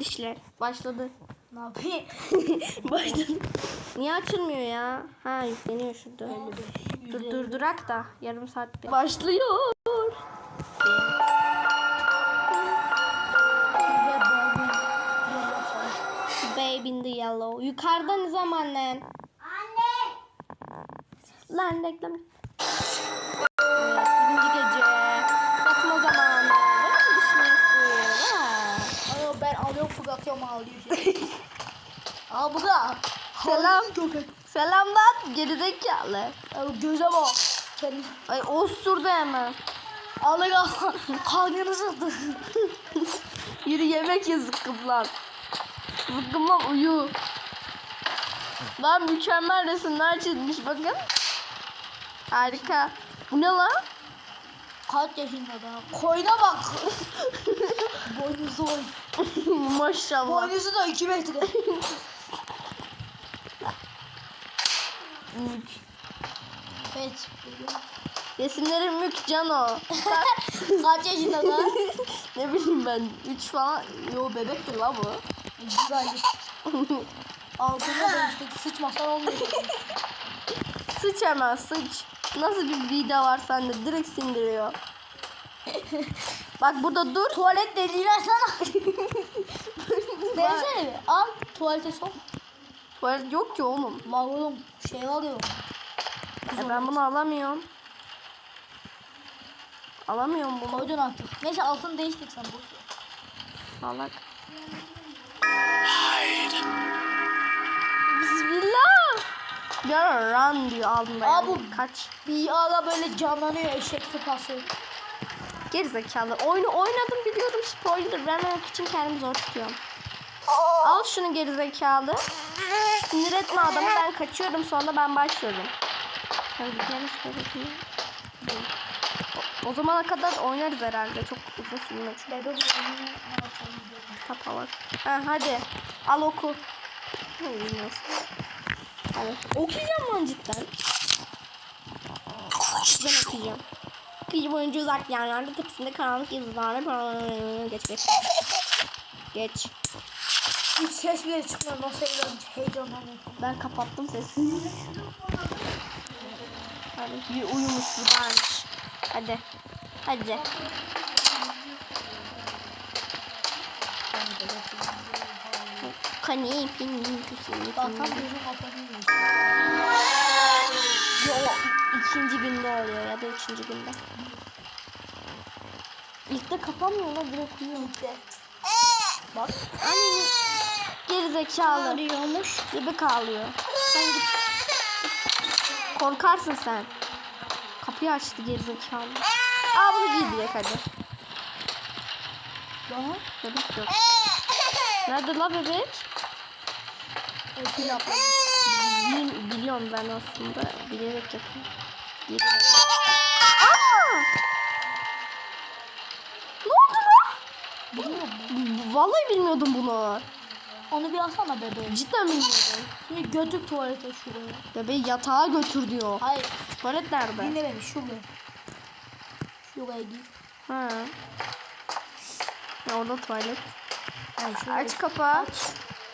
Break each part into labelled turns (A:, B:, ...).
A: dişler. Başladı.
B: Ne yapayım?
A: Başladı. Niye açılmıyor ya? Ha yükleniyor şurada. Dur dur durak da yarım saat bir. Başlıyor. Baby in the yellow. Yukarıda ne zaman annem?
B: Anne.
A: Lan reklam.
B: Ağlıyor. Al bu da.
A: Selam. Selam lan gerizekalı.
B: Göze bak. Kendi.
A: Ay osurdu hemen.
B: Al ya. Kalbini sıktı.
A: Yürü yemek ye zıkkım lan. Zıkkım lan uyu. Lan mükemmel resimler çizmiş bakın. Harika. Bu ne lan?
B: Kaç yaşında da? Koyuna bak. Boynuzu oy.
A: Maşallah.
B: Boynuzu da 2 metre.
A: Mük.
B: evet.
A: Resimleri mük cano.
B: Kaç yaşında da?
A: ne bileyim ben. 3 falan. Yo bebektir lan bu.
B: Güzel. Altına da işte sıçmasan olmuyor.
A: Sıç hemen sıç. Nasıl bir vida var sende direkt sindiriyor. Bak burada dur.
B: Tuvalet deliğini açsana. Bir. Al tuvalete sok.
A: Tuvalet yok ki oğlum.
B: Mağlurum şey alıyor.
A: E ben bunu alamıyorum. Alamıyorum bunu.
B: Koydun artık. Neyse altını değiştir sen ver.
A: Salak. Bismillah. Ya run diyor altında.
B: Aa, bu-
A: Kaç.
B: Bir ara böyle canlanıyor eşek sıpası.
A: Gerizekalı. Oyunu oynadım biliyorum spoiler vermemek için kendimi zor tutuyorum. Al şunu gerizekalı. Sinir etme adamı ben kaçıyorum sonra ben başlıyorum. O, zamana kadar oynarız herhalde. Çok uzun
B: diyor.
A: Kitap al. Ha, hadi. Al oku. Ne bilmiyorsun. Hadi. Okuyacağım lan cidden. Ben okuyacağım. Gece boyunca uzak yerlerde tepsinde karanlık yıldızlarla geç geç. Geç.
B: Hiç ses bile çıkmıyor. Nasıl heyecan, heyecanlanıyor.
A: Ben kapattım sesini. Hadi bir uyumuş varmış. Hadi. Hadi. Kanepinin köşesinde.
B: Bak tam gözüm kapanıyor.
A: Yo, ikinci günde oluyor ya da üçüncü günde. İlk de kapanmıyor lan direkt uyuyor.
B: Bak.
A: Annenin gerizekalı.
B: Arıyormuş.
A: Bebek ağlıyor. Sen git. Korkarsın sen. Kapıyı açtı gerizekalı. Aa bunu giy direkt hadi.
B: Bana.
A: Bebek yok. Nerede la bebek? Bil- biliyorum ben aslında. Bilerek yapıyorum. Aa! Ne oldu lan?
B: Bilmiyorum.
A: Vallahi bilmiyordum bunu.
B: Onu bir alsana bebeğim.
A: Cidden bilmiyordum.
B: Şimdi götür tuvalete şuraya.
A: Bebeği yatağa götür diyor.
B: Hayır.
A: Tuvalet nerede?
B: Dinle beni şuraya. Şuraya git.
A: Ha. Ya orada tuvalet.
B: Hayır şuraya.
A: Aç kapağı.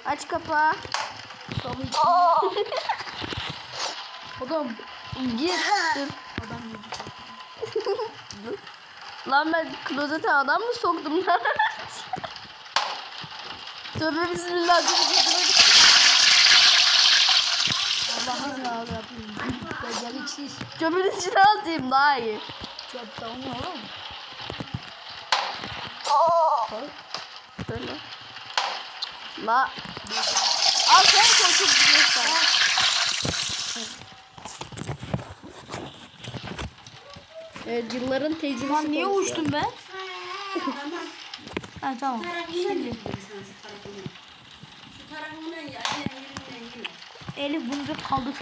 A: Aç kapağı.
B: Sonra içine. Adam.
A: Dur.
B: Adam.
A: Lan ben klozete adam mı soktum lan? Tövbe bismillah.
B: Allah'ın razı yapayım. Beceriksiz.
A: Çöpün içine atayım daha iyi.
B: O ne oğlum?
A: Böyle. La. Al sen koşup gidiyorsun. Evet yılların tecrübesi.
B: Lan niye
A: konuşuyor.
B: uçtum ben? ha tamam. Şimdi. Elif bunu bir kaldır.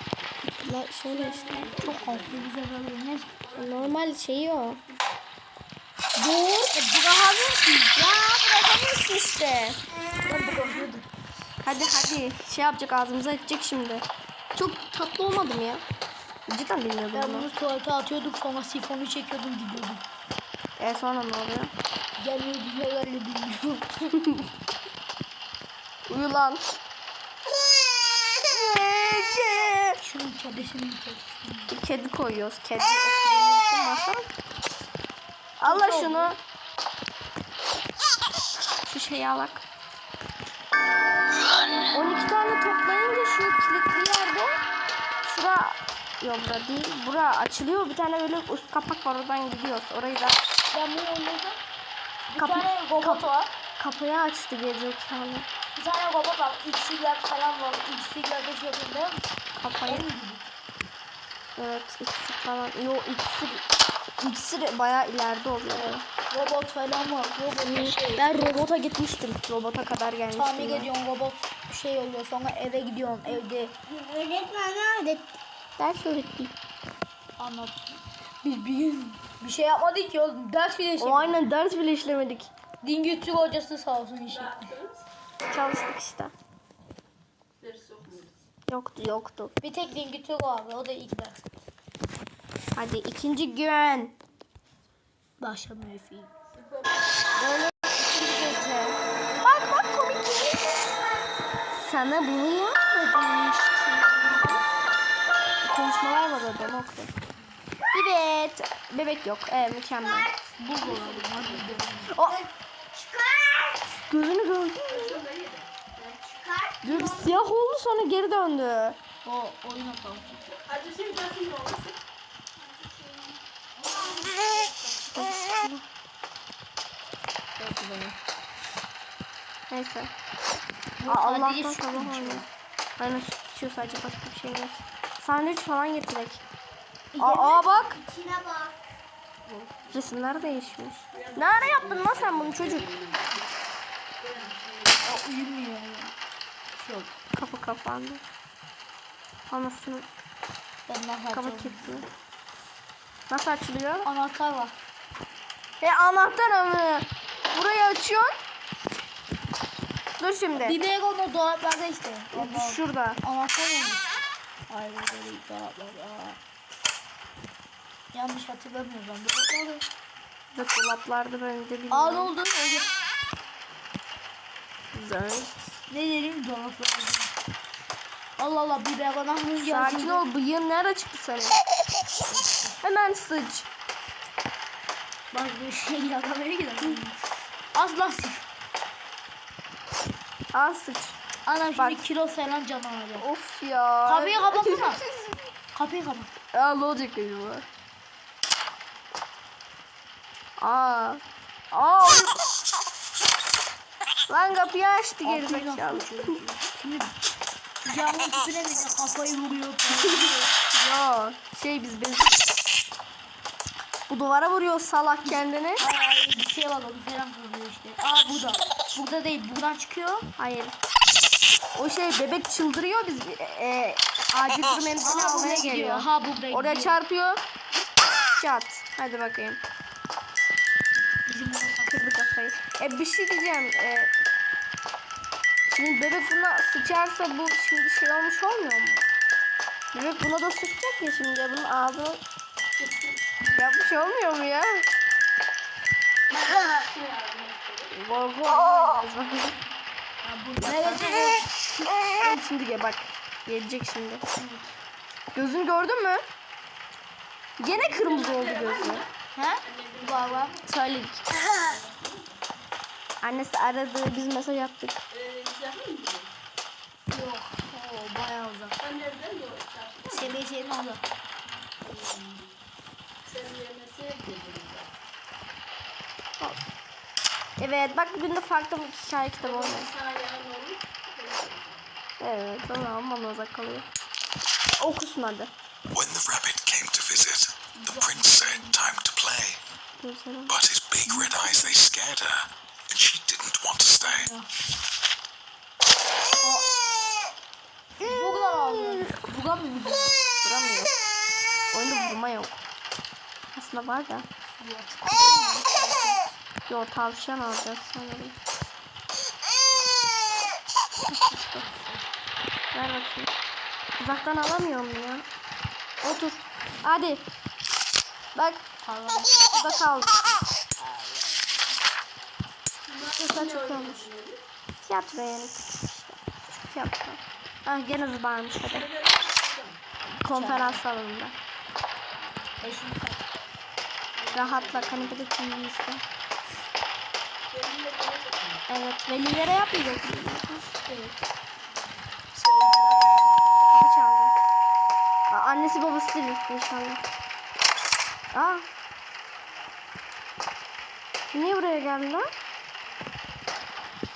A: La şöyle işte.
B: Çok kalktı güzel oluyor. Neyse.
A: Normal şeyi o.
B: Dur. E, bırakamıyorsun.
A: Ya bırakamıyorsun işte.
B: Ben bırakıyordum.
A: Hadi hadi şey yapacak ağzımıza edecek şimdi. Çok tatlı olmadım ya. Cidden bilmiyordum
B: Ben
A: bunu.
B: tuvalete atıyordum sonra sifonu çekiyordum gidiyordum.
A: E sonra ne oluyor?
B: Gelmeyi bir herhalde bilmiyorum.
A: Uyu lan.
B: Şunun kedisini çek.
A: Bir kedi koyuyoruz. Kedi masa. Allah şunu. Şu şeyi alak. 12 tane toplayınca şu kilitli yerde şura bura değil. Bura açılıyor. Bir tane böyle üst kapak var oradan gidiyoruz. Orayı da
B: Ben bunu oynadım. Bir
A: Kapı-
B: tane robot var.
A: kapıyı açtı gerizekalı.
B: Bir tane robot var. X'ler falan var. X'ler de. En gibi.
A: Evet iksir falan. Yo iksir. İksir bayağı ileride oluyor.
B: Robot falan var. Robot şey.
A: Ben robota gitmiştim. Robota kadar gelmiştim.
B: Tamir
A: ben.
B: ediyorsun robot şey oluyor sonra eve gidiyorsun evde öğretmen nerede
A: Ders öğretti.
B: anlat. Biz bir gün bir şey yapmadık ki oğlum ders bile
A: O
B: şey.
A: aynen ders bile işlemedik.
B: Din Kültür hocası sağ olsun işi.
A: Çalıştık işte. Yoktu yoktu.
B: Bir tek Din Kültür vardı o da ilk ders.
A: Hadi ikinci gün.
B: Başlamıyor film.
A: Böyle Sana bunu yapma demiştim. Konuşmalar var orada nokta. Evet. Bebek yok. Evet mükemmel.
B: Bu zorladım hadi gidelim.
A: O. Gözünü gördün mü? Dur bir siyah oldu sonra geri döndü.
B: O oyun atalım.
A: Neyse. Aa,
B: sadece
A: Allah'tan sabah oynuyor. Aynen süt içiyor sadece başka bir şey yok. Sandviç falan getirek. Aa, aa bak.
B: İçine bak.
A: Resimler değişmiş. Ne ara yaptın lan sen bunu çocuk?
B: O uyumuyor ya. Yok.
A: Kapı kapandı. Anasını kapı kilitli. Nasıl açılıyor?
B: Anahtar var.
A: E anahtar ama. Burayı açıyorsun. Dur şimdi.
B: Biber onu dolaplarda işte. Ondan-
A: Şurada.
B: Anahtar mı? Hayır öyle değil dolaplar. Aa. Yanlış hatırlamıyorsam dolaplarda.
A: Evet dolaplarda ben de bilmiyorum.
B: Aa ne oldu? Öyle.
A: Güzel.
B: Ne dedim dolaplarda. Allah Allah biber bana hız geldi.
A: Sakin ol bıyığın nerede çıktı senin? Hemen sıç.
B: Bak bir şey yakamaya gidelim. Az lastik.
A: Al sıç.
B: Şimdi
A: Bak.
B: kilo falan can alacak.
A: Of ya.
B: Kapıyı kapatsana. Kapıyı kapat.
A: Aa ne olacak acaba? Aa. Aa. Lan kapıyı açtı
B: Kapıyı
A: gerizekalı.
B: nasıl açıyor? Şimdi camın tüpüne mi ne kafayı vuruyor.
A: Ya şey biz bez. Bu duvara vuruyor salak kendini.
B: Ay bir şey var onu falan kırılıyor işte. Aa burada. Burada değil buradan çıkıyor.
A: Hayır. O şey bebek çıldırıyor biz e, e, acil durum emzini
B: Aa,
A: almaya geliyor.
B: gidiyor. Ha burada
A: Oraya
B: gidiyor.
A: çarpıyor. Çat. Hadi bakayım. Kırdı kafayı. E bir şey diyeceğim. E, şimdi bebek buna sıçarsa bu şimdi şey olmuş olmuyor mu? Bebek buna da sıkacak ya şimdi bunun ağzını yapmış olmuyor mu ya?
B: Neresi?
A: Evet, şimdi gel bak. Gelecek şimdi. Gözünü gördün mü? Gene kırmızı oldu gözü.
B: He? Var.
A: Söyledik. Annesi aradı, biz mesaj attık.
B: Yok. Oo bayağı uzak. Sebeşenin orada.
A: Evet, bak bugün de farklı bir hikaye kitabı oynuyoruz. Evet, o bana uzak kalıyor. Okusun hadi.
C: When the rabbit came to visit, the prince said, Time to play. But his big red eyes, they scared her, and she didn't want to stay.
B: Buradan aldım. Buradan mı gidiyor?
A: Vuramıyor. Oyunda vurma yok. Aslında var da. Yo tavşan alacağız sanırım. Ver bakayım. Uzaktan alamıyorum ya. Otur. Hadi. Bak.
B: Tamam.
A: Burada kaldı. Sesler çok olmuş. Tiyatro yani küçük işte. yaptı. Ha gene zıbarmış hadi. Konferans salonunda. Rahatla kanepede TV izle. Evet velilere yapmayacak.
B: Evet.
A: Kapı çaldı. Aa, annesi babası değil inşallah. Aa. Niye buraya geldiler?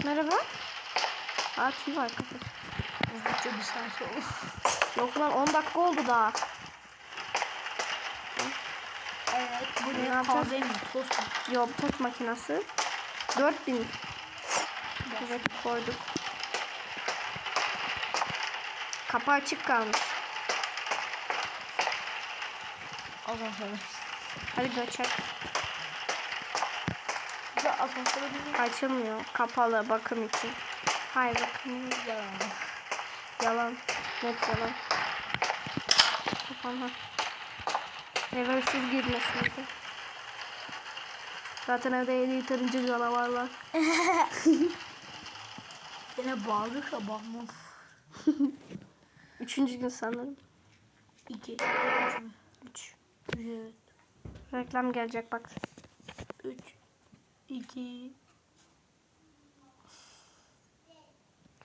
A: Merhaba. Aa tüy var kafası.
B: Uzunca bir saat oldu.
A: Yok lan 10 dakika oldu daha.
B: Evet. Bu
A: Ne?
B: Kahve mi? Tost mu?
A: Yok tost makinesi. 4000. Evet koyduk. Kapı açık kalmış.
B: Allah.
A: Hadi kaçak.
B: Da asansöre
A: Açılmıyor. Kapalı bakım için. Hayır bakım
B: yalan.
A: Yalan. Net yalan. Kapanma. Eve hırsız girmesiydi. Zaten evde yedi yeterince canavar var.
B: Yine bağırdık ya bağırmam.
A: Üçüncü gün sanırım.
B: İki. Üç?
A: Üç.
B: Evet.
A: Reklam gelecek bak.
B: Üç. İki.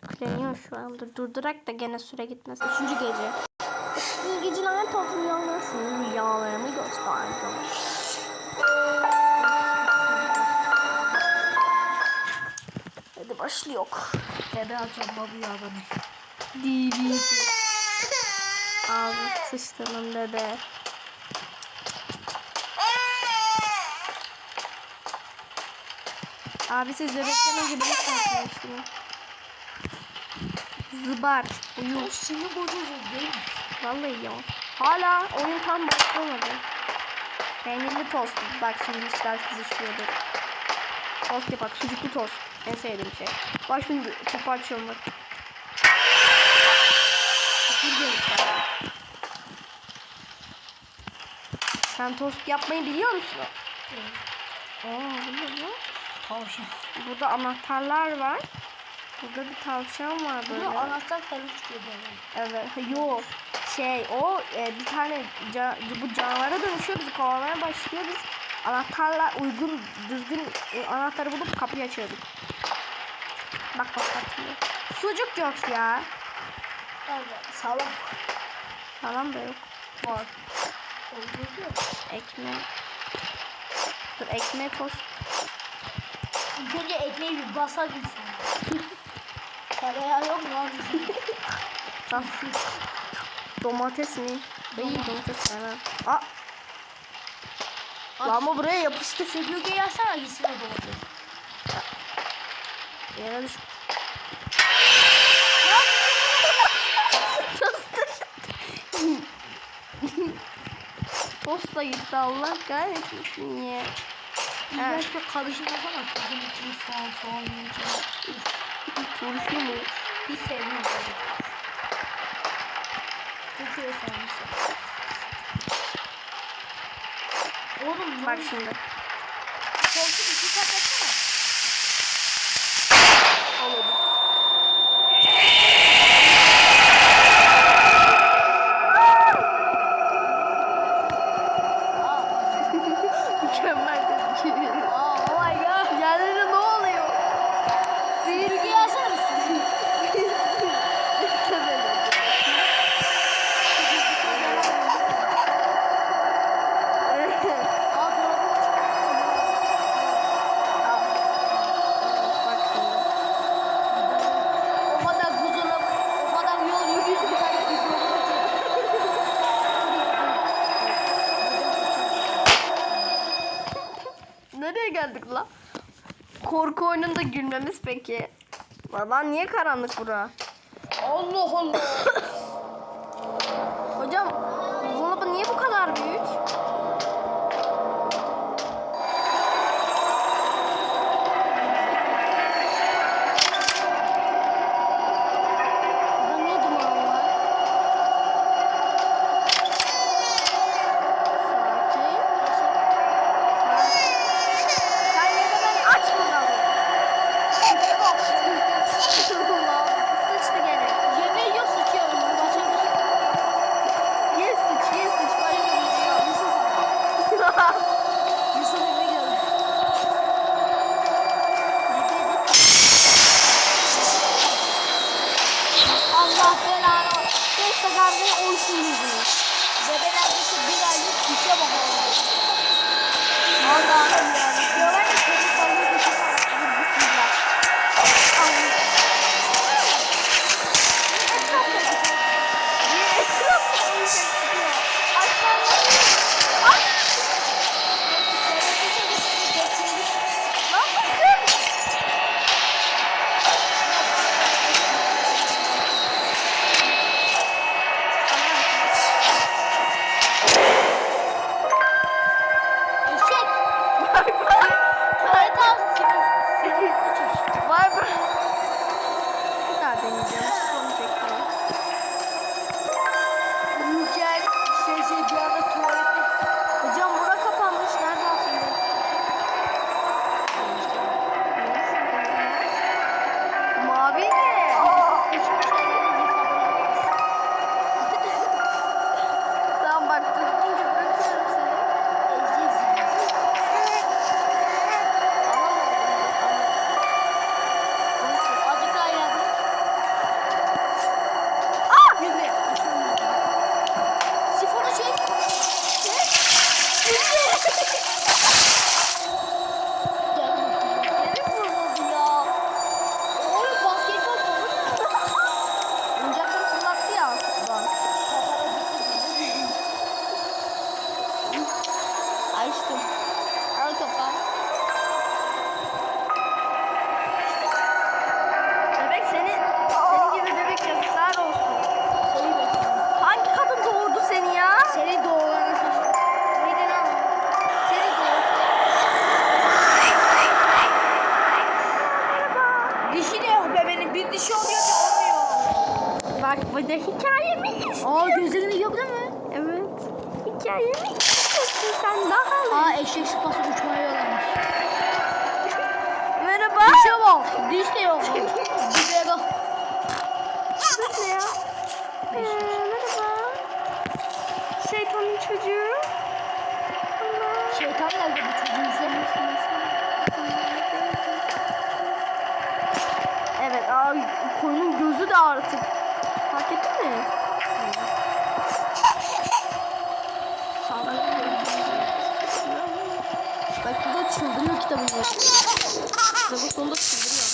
A: Yükleniyor şu anda. Durdurak da gene süre gitmez. Üçüncü gece. Tatlı rüyalar. Senin rüyalarımı gösterdim. Hadi başlıyor.
B: Bebe açan babu yağdanı.
A: DVD. Ağzı sıçtığının bebe. Abi siz bebekten önce beni saklamıştınız. Zıbar. Uyuz.
B: O sinir bozucu değil mi?
A: Vallahi ya. Hala oyun tam başlamadı. Peynirli tost. Bak şimdi işler kızışıyordur. Tost yapak. Sucuklu tost. En sevdiğim şey. Bak şimdi çöpe açıyorum bak. Sen tost yapmayı biliyor musun? Oo, bu ne?
B: Tavşan.
A: Burada anahtarlar var. Burada bir tavşan var böyle.
B: Burada anahtar böyle.
A: Evet, yok. Şey, o e, bir tane ca- bu canavara dönüşüyor, bizi kovalamaya başlıyor. Biz anahtarla uygun, düzgün anahtarı bulup kapıyı açıyorduk. Bak bak atıyor. Sucuk yok ya.
B: Evet. Salak
A: Falan da yok.
B: var. Oldu ya.
A: Ekmeği. Dur ekmeği tost.
B: İlk önce ekmeği bir basar gitsin. Tereyağı yok mu abi?
A: Sen Domates mi? İyi domates falan. Aa, lan bu buraya yapıştı.
B: Süpürgeyi açsana gitsin o domates.
A: Yere düş. Da gitti Allah kahretmesin ya.
B: İğrenç bir karışım yapamaz. Kızın içine soğan soğan içine.
A: Turşu mu?
B: Hiç sevmiyorum. Bu köye sevmişim. Oğlum
A: bak şimdi. Geldik? Korku oyununda gülmemiz peki. Lan niye karanlık bura?
B: Allah Allah.
A: 了 çıldırıyor kitabın. Kitabın sonunda çıldırıyor.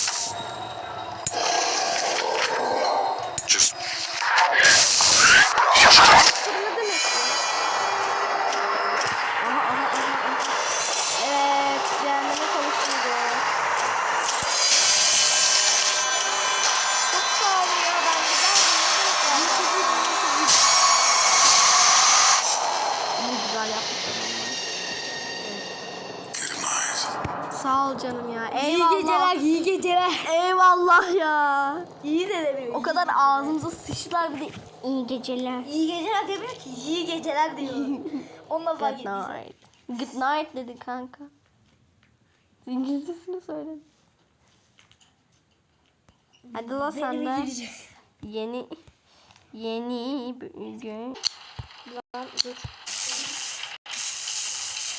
B: geceler. İyi geceler demiyor ki iyi geceler diyor. Onunla fark
A: Good night. Good night dedi kanka. İngilizcesini söyledin. Hadi la sen de. Yeni yeni bir gün. Lan dur.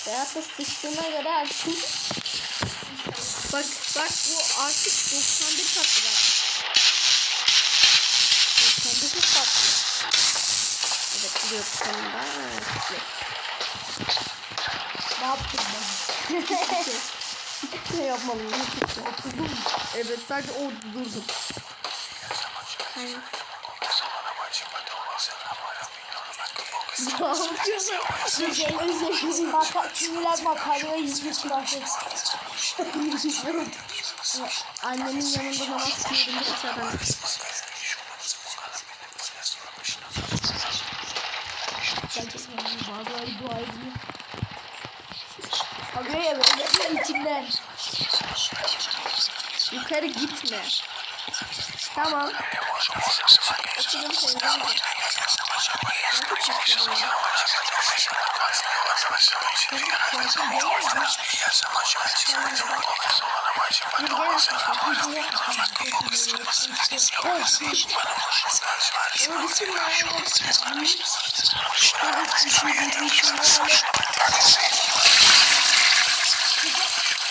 A: Beyaz da sıçtığına göre artık. Bak bak bu artık 91 katlı. Yok sonunda. Evet.
B: Ne yaptım ben?
A: ne yapmadım? Oturdum. Evet sadece o durdum. Hayır. Annemin yanında namaz kılıyordum. Bu kadar.
B: Gerçekten bazıları dua ediyor. Alıyor ya böyle içinden.
A: Yukarı gitme. Tamam. Açılım seni.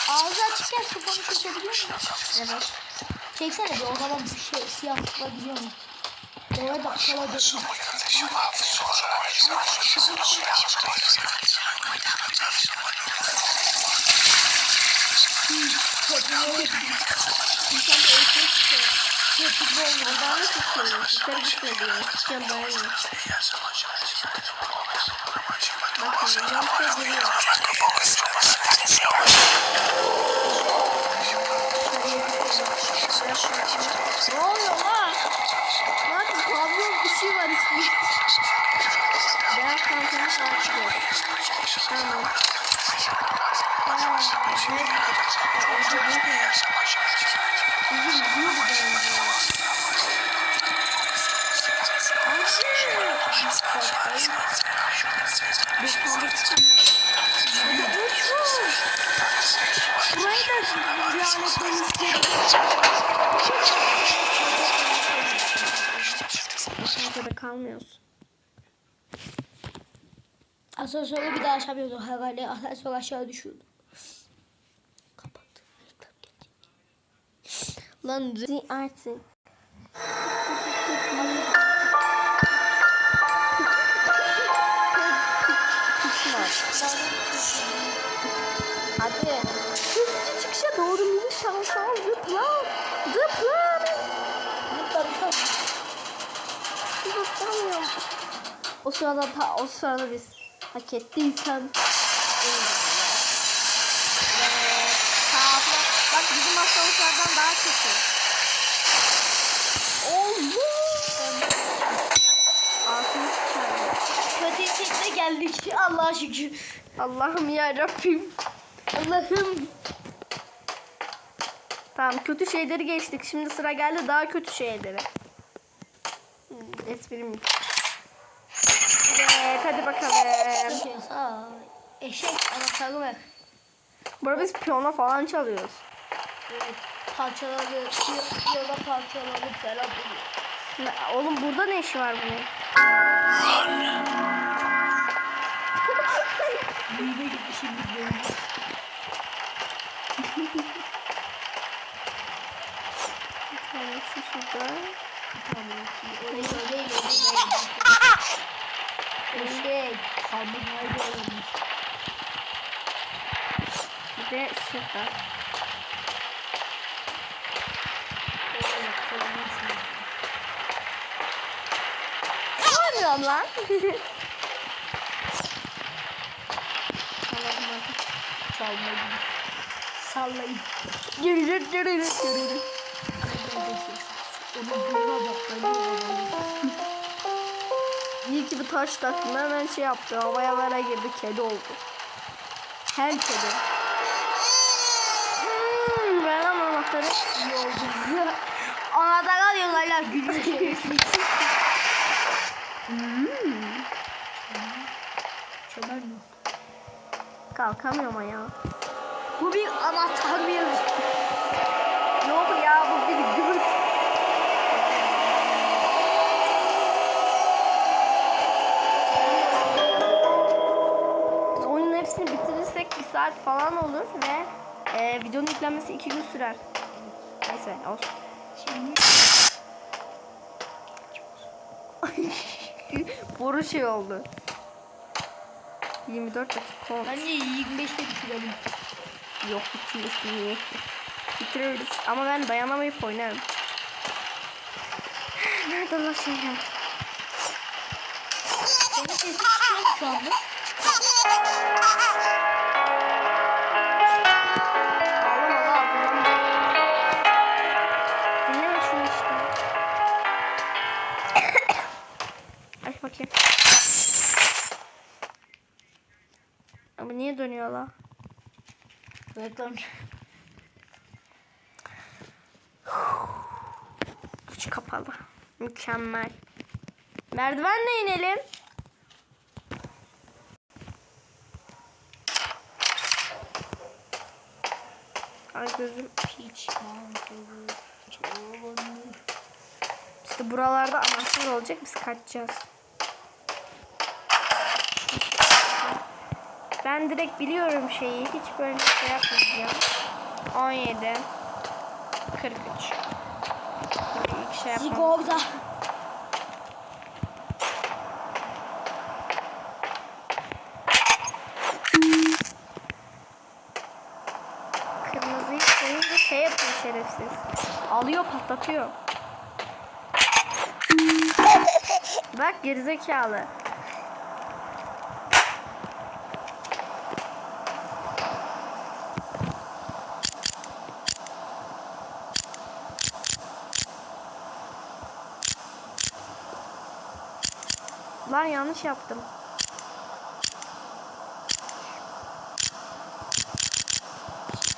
B: Ağzı açıkken su konuşabiliyor musun?
A: Evet.
B: Çeksene bir oradan bir şey siyah tutabiliyor mu?
A: Oraya bak kalabalık. Bakın yoksa geliyor. Ne oluyor lan? Bak pavyon ışığı var işte. Beyaz pantolonu takip et. Tamam. Aa, ne? Orada ne var? Bizim bir bence. Burayı da lanetlerini istedim. Kalmıyoruz.
B: Asansörü bir daha açamıyorduk herhalde. Asansör aşağı düşüyordu. Kapat.
A: Lan artık. Zıplamıyorum. O sırada ta, o sırada biz hak ettiysem. Evet. Bak bizim asansörden daha kötü. Allah. Altını çıkardı.
B: kötü hissetme geldik. Allah'a şükür.
A: Allah'ım ya Rabbim. Allah'ım. Tamam kötü şeyleri geçtik. Şimdi sıra geldi daha kötü şeylere. Hmm, Esprim. Evet hadi bakalım.
B: Sağ. Eşek anahtarı ver.
A: Bu arada biz piyano falan çalıyoruz.
B: Evet. Parçaları, yola parçaları falan buluyor.
A: Oğlum burada ne işi var bunun?
B: Büyüde gitti şimdi.
A: Bir tanesi şurada.
B: Eşek. Haydi olmuş.
A: Bir de. Ne yapıyorsun lan?
B: Çalmayı Sallayın.
A: Yürü yürü yürü yürü. İyi ki bir taş taktım. Hemen şey yaptı. Havaya vere girdi. Kedi oldu. Her kedi. Hmm, ben ama anahtarı iyi oldu.
B: Anahtar alıyor hala gülüyor şey. Çömer mi?
A: Kalkamıyorum ayağa.
B: Bu bir anahtar mı?
A: Yok ya bu bir gürt. Saat falan olur ve e, videonun yüklenmesi iki gün sürer. Neyse olsun.
B: Şimdi
A: Boru şey oldu. 24 dakika oldu.
B: bence 25'te bitirelim.
A: Yok bitirmesin niye? Bitiririz ama ben dayanamayıp oynarım. Nerede o şeyler?
B: Senin sesin çıkıyor mu şu anda? Reklam.
A: Güç kapalı. Mükemmel. Merdivenle inelim. Ay gözüm
B: Hiç.
A: İşte buralarda anahtar olacak biz kaçacağız. Ben direkt biliyorum şeyi. Hiç böyle şey yapmayacağım. 17 43 Böyle ilk şey yapmam.
B: Zigorda.
A: Kırmızıyı koyunca şey yapıyor şerefsiz. Alıyor patlatıyor. Bak gerizekalı. Lan yanlış yaptım.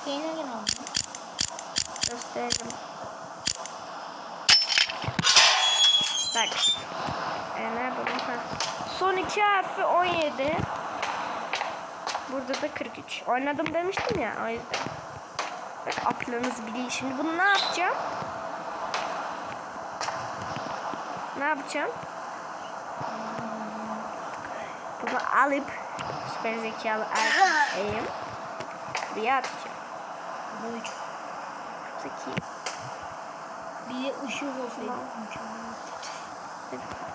B: Yine gene oldu.
A: Gösterelim. Bak. E, nerede bu? Son iki harfi 17. Burada da 43. Oynadım demiştim ya o yüzden. Bak aklınız biliyor. Şimdi bunu ne yapacağım? Ne yapacağım? Bunu alıp süper zekalı erkeğim. Buraya atacağım.
B: Bu üç.
A: Zeki.
B: Bir de ışık olsaydı
A: Tamam.
B: mükemmel.
A: Aa,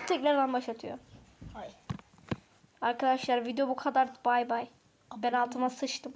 A: atıp tekrardan başlatıyor.
B: Hayır.
A: Arkadaşlar video bu kadar. Bay bay. Ben altıma sıçtım.